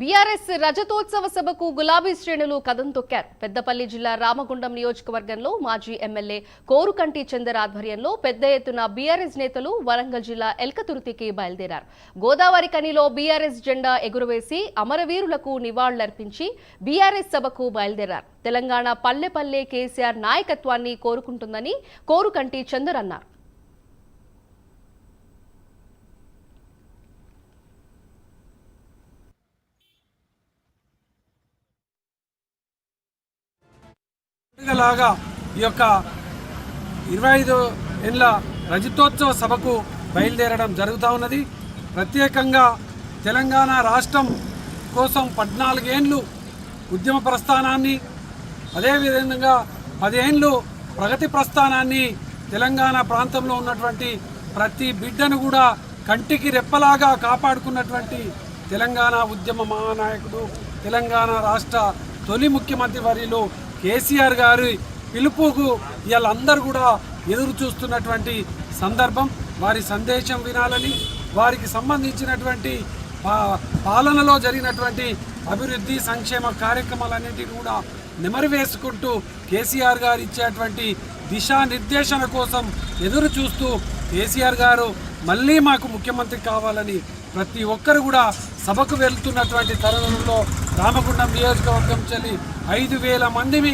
BRS రజతోత్సవ సభకు గులాబీ శ్రేణులు కదం తొక్కారు. పెద్దపల్లి జిల్లా రామగుండం నియోజకవర్గంలో మాజీ ఎమ్మెల్యే కోరుకంటి చందర్ ఆధ్వర్యంలో పెద్ద ఎత్తున బీఆర్ఎస్ నేతలు వరంగల్ జిల్లా ఎల్కతుర్తికి బయలుదేరారు. గోదావరి కనిలో బీఆర్ఎస్ జెండా ఎగురవేసి అమరవీరులకు నివాళులర్పించి బీఆర్ఎస్ సభకు బయలుదేరారు. తెలంగాణ పల్లె పల్లె కేసీఆర్ నాయకత్వాన్ని కోరుకుంటుందని కోరుకంటి చందర్ అన్నారు. లాగా ఈ యొక్క ఇరవై ఐదు ఏళ్ళ రజతోత్సవ సభకు బయలుదేరడం జరుగుతూ ఉన్నది. ప్రత్యేకంగా తెలంగాణ రాష్ట్రం కోసం పద్నాలుగేండ్లు ఉద్యమ ప్రస్థానాన్ని అదేవిధంగా పదేండ్లు ప్రగతి ప్రస్థానాన్ని తెలంగాణ ప్రాంతంలో ఉన్నటువంటి ప్రతి బిడ్డను కూడా కంటికి రెప్పలాగా కాపాడుకున్నటువంటి తెలంగాణ ఉద్యమ మహానాయకుడు తెలంగాణ రాష్ట్ర తొలి ముఖ్యమంత్రి వర్యులు కేసీఆర్ గారి పిలుపుకు వీళ్ళందరూ కూడా ఎదురు చూస్తున్నటువంటి సందర్భం. వారి సందేశం వినాలని వారికి సంబంధించినటువంటి పాలనలో జరిగినటువంటి అభివృద్ధి సంక్షేమ కార్యక్రమాలన్నింటినీ కూడా నెమరు వేసుకుంటూ కేసీఆర్ గారు ఇచ్చేటువంటి దిశానిర్దేశన కోసం ఎదురు చూస్తూ కేసీఆర్ గారు మళ్ళీ మాకు ముఖ్యమంత్రి కావాలని ప్రతి ఒక్కరు కూడా సభకు వెళ్తున్నటువంటి తరుణంలో రామగుండం నియోజకవర్గం చెల్లి ఐదు వేల మందిని